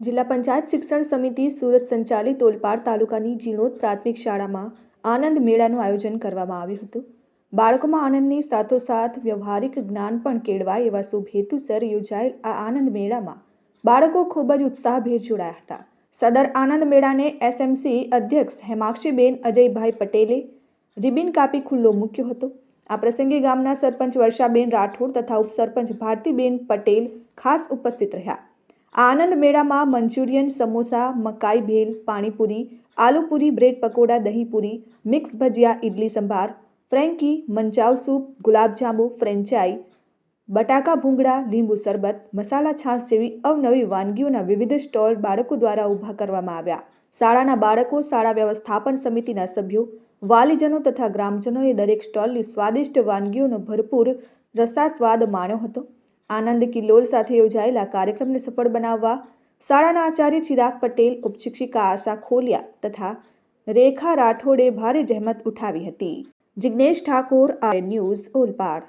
જિલ્લા પંચાયત શિક્ષણ સમિતિ સુરત સંચાલિત ઓલપાડ તાલુકાની જીણોદ પ્રાથમિક શાળામાં આનંદ મેળાનું આયોજન કરવામાં આવ્યું હતું. બાળકોમાં આનંદની સાથોસાથ વ્યવહારિક જ્ઞાન પણ કેળવાય એવા શુભ હેતુસર યોજાયેલ આ આનંદ મેળામાં બાળકો ખૂબ જ ઉત્સાહભેર જોડાયા હતા. સદર આનંદ મેળાને એસએમસી અધ્યક્ષ હેમાક્ષીબેન અજયભાઈ પટેલે, રિબિન કાપી ખુલ્લો મૂક્યો હતો. આ પ્રસંગે ગામના સરપંચ વર્ષાબેન રાઠોડ તથા ઉપસરપંચ ભારતીબેન પટેલ ખાસ ઉપસ્થિત રહ્યા. આનંદ મેળામાં મંચુરિયન, સમોસા, મકાઈ bhel panipuri, aloopuri, bread pakoda, dahipuri, mix bhajiya idli sambar, frankie, manchow soup, gulabjamun ફ્રેન્ચાઈ બટાકા ભૂંગળા, લીંબુ શરબત, મસાલા છાશ જેવી અવનવી વાનગીઓના વિવિધ સ્ટોલ બાળકો દ્વારા ઊભા કરવામાં આવ્યા. શાળાના બાળકો, શાળા વ્યવસ્થાપન સમિતિના સભ્યો, વાલીજનો તથા ગ્રામજનોએ દરેક સ્ટોલની સ્વાદિષ્ટ વાનગીઓનો ભરપૂર રસાસ્વાદ માણ્યો હતો. આનંદ કિલ્લોલ સાથે યોજાયેલા કાર્યક્રમને સફળ બનાવવા શાળાના આચાર્ય ચિરાગ પટેલ, ઉપશિક્ષિકા આશા ખોલિયા તથા રેખા રાઠોડે ભારે જહેમત ઉઠાવી હતી. જિજ્ઞેશ ઠાકોર આ ન્યૂઝ, ઓલપાડ.